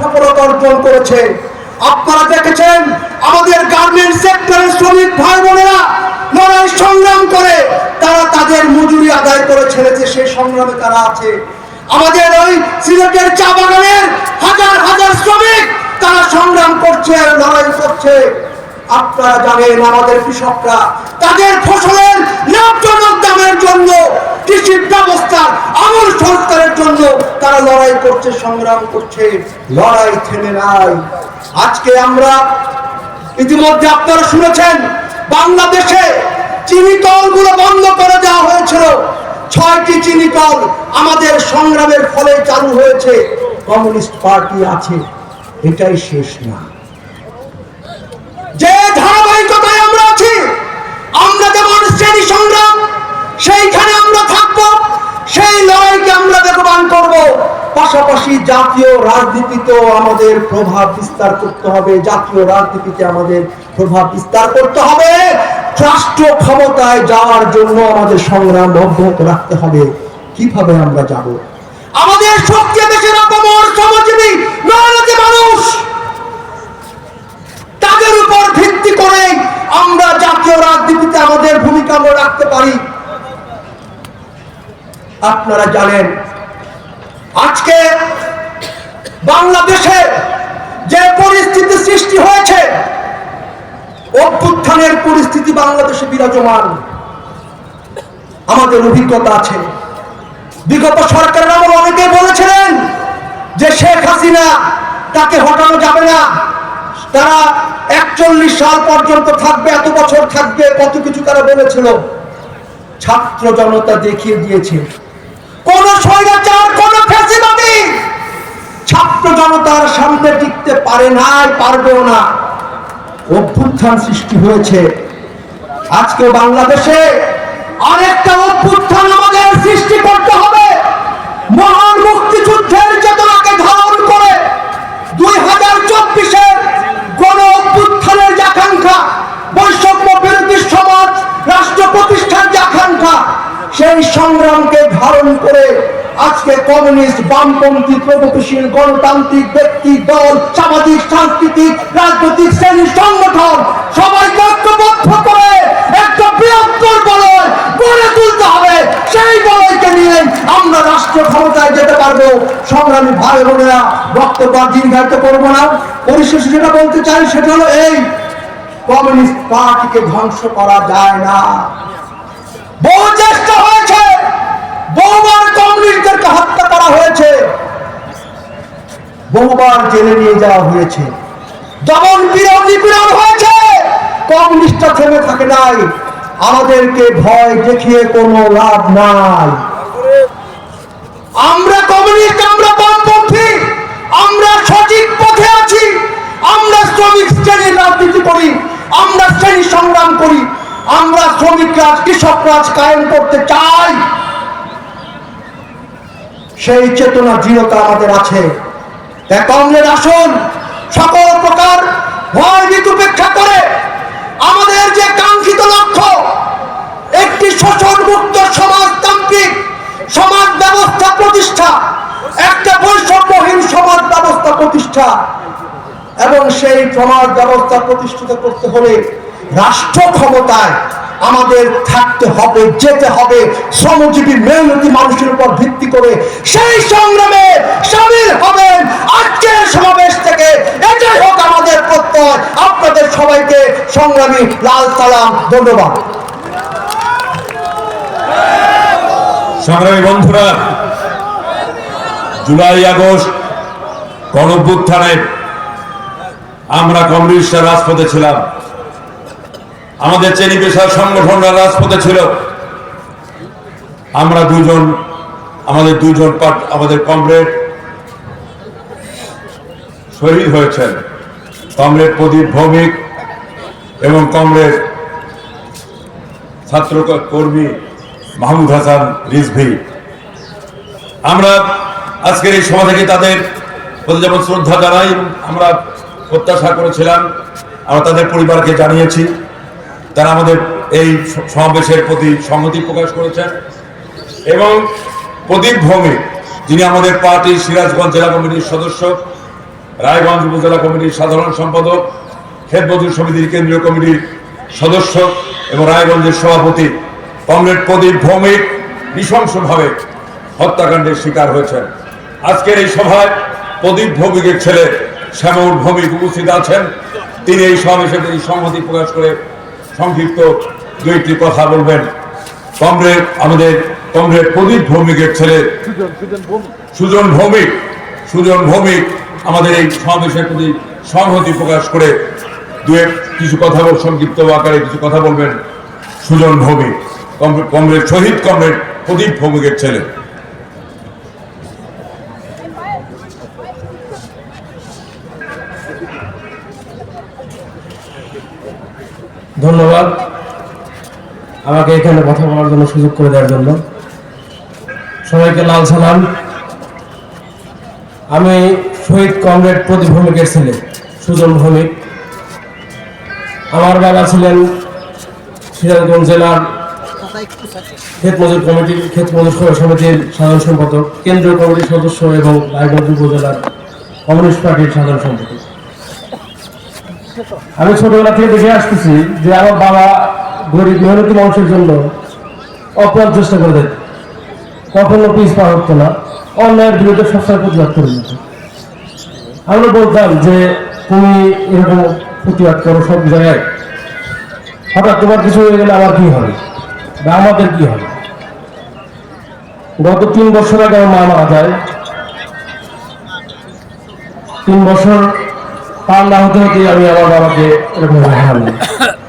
সফলতা অর্জন করেছে। আপনারা দেখেছেন আমাদের গার্মেন্ট সেক্টরের শ্রমিক ভাই বোনেরা লড়াই সংগ্রাম করে, তারা তাদের মজুরি আদায় করে ছেড়েছে, সেই সংগ্রামে তারা আছে। আমাদের ওই সিলেটের চা বাগানের হাজার হাজার শ্রমিক, তারা সংগ্রাম করছে, লড়াই করছে। আপনারা জানেন আমাদের কৃষকরা তাদের ফসলের লাভজনক দামের জন্য কৃষি ব্যবস্থার লড়াই করছে, সংগ্রাম করছে, লড়াই থেমে নাই। আজকে আমরা ইতিমধ্যে আপনারা শুনেছেন, বাংলাদেশে চিনি কলগুলো বন্ধ করে দেওয়া হয়েছিল। ছয়টি চিনি কল আমাদের সংগ্রামের ফলে চালু হয়েছে। কমিউনিস্ট পার্টি আছে, এটাই শেষ না। যে ধারাবাহিকতায় আমরা আছি আমরা যেমন শ্রেণি সংগ্রাম সেইখানে আমরা থাকব সেই লড়াইকে আমরা বেগবান করব পাশাপাশি জাতীয় রাজনীতিতেও আমাদের প্রভাব বিস্তার করতে হবে, জাতীয় রাজনীতিতে আমাদের প্রভাব বিস্তার করতে হবে। রাষ্ট্র ক্ষমতায় যাওয়ার জন্য আমাদের সংগ্রাম অব্যাহত রাখতে হবে। কীভাবে আমরা যাব? আমাদের শক্তি দেশের অপমর শ্রমজীবী মেহনতি মানুষ। তাদের উপর ভিত্তি করে আমরা জাতীয় রাজনীতিতে আমাদের ভূমিকা রাখতে পারি। আপনারা জানেন আজকে বাংলাদেশে যে পরিস্থিতি সৃষ্টি হয়েছে, অভ্যুত্থানের পরিস্থিতি বাংলাদেশে বিরাজমান। আমাদের অভিজ্ঞতা আছে। বিগত সরকারের আমল অনেকে বলেছিলেন যে শেখ হাসিনা তাকে হটানো যাবে না। তারা একচল্লিশ সাল পর্যন্ত থাকবে, এত বছর থাকবে, কত কিছু তারা বলেছিল। ছাত্র জনতা দেখিয়ে দিয়েছে। কোন ফ্যাসিবাদী ছাত্র জনতার সামনে টিকতে পারে নাই, পারবেও না। অভ্যুত্থান সৃষ্টি হয়েছে। আজকে বাংলাদেশে আরেকটা অভ্যুত্থান আমাদের সৃষ্টি করতে হবে। মহান মুক্তিযুদ্ধের চেতনাকে ধারণ করে দুই হাজার চব্বিশের গণ অভ্যুত্থানের যে আকাঙ্ক্ষা, বৈষম্য বিরোধী সমাজ, রাষ্ট্র প্রতিষ্ঠার যে আকাঙ্ক্ষা, সেই সংগ্রামকে ধারণ করে আজকে কমিউনিস্ট, বামপন্থী, প্রগতিশীল গণতান্ত্রিক ব্যক্তি, দল, সামাজিক, সাংস্কৃতিক, রাজনৈতিক শ্রেণির সংগঠন সবাই ঐক্যবদ্ধ করে একটা বৃহত্তর বলয় গড়ে তুলতে হবে। সেই বলয়কে নিয়ে আমরা রাষ্ট্র ক্ষমতায় যেতে পারব। সংগ্রামী ভাই বোনেরা, বক্তব্য দীর্ঘায়িত করব না। পরিশেষে যেটা বলতে চাই সেটা হলো এই, কমিউনিস্ট পার্টিকে ধ্বংস করা যায় না। বহু চেষ্টা হয়েছে বহুবার কমিউনিস্টদেরকে হত্যা করা হয়েছে। বহুবার জেলে নিয়ে যাওয়া হয়েছে। যেমন বিরোধী নিপীড়ন হয়েছে, কমিউনিস্টরা থেমে থাকে নাই। আমাদেরকে ভয় দেখিয়ে কোনো লাভ নাই। আমরা কমিউনিস্ট, আমরা বামপন্থী, আমরা সঠিক পথে আছি, আমরা শ্রমিক শ্রেণির রাজনীতি করি, আমরা শ্রেণি সংগ্রাম করি, আমরা শ্রমিক রাজ, কৃষক রাজ কায়েম করতে চাই। সেই চেতনা দৃঢ়তা আমাদের আছে। কংগ্রেস আসুন সকল প্রকার ভয় ভীত উপেক্ষা করে আমাদের যে কাঙ্ক্ষিত লক্ষ্য, একটি শোষণ মুক্ত সমাজতান্ত্রিক সমাজ ব্যবস্থা প্রতিষ্ঠা, একটা বৈষম্যহীন সমাজ ব্যবস্থা প্রতিষ্ঠা। এবং সেই সমাজ ব্যবস্থা প্রতিষ্ঠিত করতে হলে রাষ্ট্র ক্ষমতায় আমাদের থাকতে হবে, যেতে হবে। শ্রমজীবী মেহনতি মানুষের উপর ভিত্তি করে সেই সংগ্রামে সামিল হবেন আজকের সমাবেশ থেকে। এটাই হোক আমাদের প্রত্যয়। আপনাদের সবাইকে সংগ্রামী লাল সালাম, ধন্যবাদ। সংগ্রামী বন্ধুরা, জুলাই আগস্ট গণভ্যুত্থানে আমরা কমিউনিস্টরা রাজপথে ছিলাম। আমাদের চেনি পেশার সংগঠনরা রাজপথে ছিল। আমরা দুজন আমাদের দুজন পাট আমাদের কমরেড শহীদ হয়েছেন। কমরেড প্রদীপ ভৌমিক এবং কমরেড ছাত্র কর্মী মাহমুদ হাসান রিজভি। আমরা আজকের এই সভা থেকে তাদের প্রতি যেমন শ্রদ্ধা জানাই, আমরা প্রত্যাশা করেছিলাম, আমরা তাদের পরিবারকে জানিয়েছি। তারা আমাদের এই সমাবেশের প্রতি সংহতি প্রকাশ করেছেন। এবং প্রদীপ ভৌমিক, যিনি আমাদের পার্টির সিরাজগঞ্জ জেলা কমিটির সদস্য, রায়গঞ্জ উপজেলা কমিটির সাধারণ সম্পাদক খেত মজুর সমিতির কেন্দ্রীয় কমিটির সদস্য এবং রায়গঞ্জের সভাপতি কমরেড প্রদীপ ভৌমিক নৃশংসভাবে হত্যাকাণ্ডের শিকার হয়েছেন। আজকের এই সভায় প্রদীপ ভৌমিকের ছেলে শ্যামল ভৌমিক উপস্থিত আছেন। তিনি এই সমাবেশে তিনি সংহতি প্রকাশ করে সংক্ষিপ্ত দুইটি কথা বলবেন। কমরেড আমাদের কমরেড প্রদীপ ভৌমিকের ছেলে। সুজন ভৌমিক সুজন ভৌমিক আমাদের এই সমাবেশের প্রতি সংহতি প্রকাশ করে দু কিছু কথা বল সংক্ষিপ্ত আকারে কিছু কথা বলবেন। সুজন ভৌমিক কমরে- কমরেড শহীদ কমরেড প্রদীপ ভৌমিকের ছেলে। ধন্যবাদ আমাকে এখানে কথা বলার জন্য সুযোগ করে দেওয়ার জন্য। সবাইকে লাল সালাম। আমি শহীদ কমরেড প্রদীপ ভৌমিকের ছেলে, সুজন ভৌমিক। আমার বাবা ছিলেন সিরাজগঞ্জ জেলার ক্ষেত মজুর কমিটির ক্ষেত মজুর সভা সমিতির সাধারণ সম্পাদক, কেন্দ্রীয় কমিটির সদস্য এবং রায়গঞ্জ উপজেলার কমিউনিস্ট পার্টির সাধারণ সম্পাদক। আমি ছোটবেলা থেকে দেখে আসতেছি যে আমার বাবা গরিব মেহনতি মানুষের জন্য অপ্রাণ চেষ্টা করে দিত কখনো পিস পা হতো না। অন্যায়ের বিরুদ্ধে সবসময় প্রতিবাদ করে দিত আমরা বলতাম যে, তুমি এরকম প্রতিবাদ করো, সব জায়গায় হঠাৎ তোমার কিছু হয়ে গেলে আমার কি হবে? বা আমাদের কি হবে? গত তিন বছর আগে আমার মা মারা যায়। তিন বছর না হতে হতে আমি আমার বাবাকে এরকম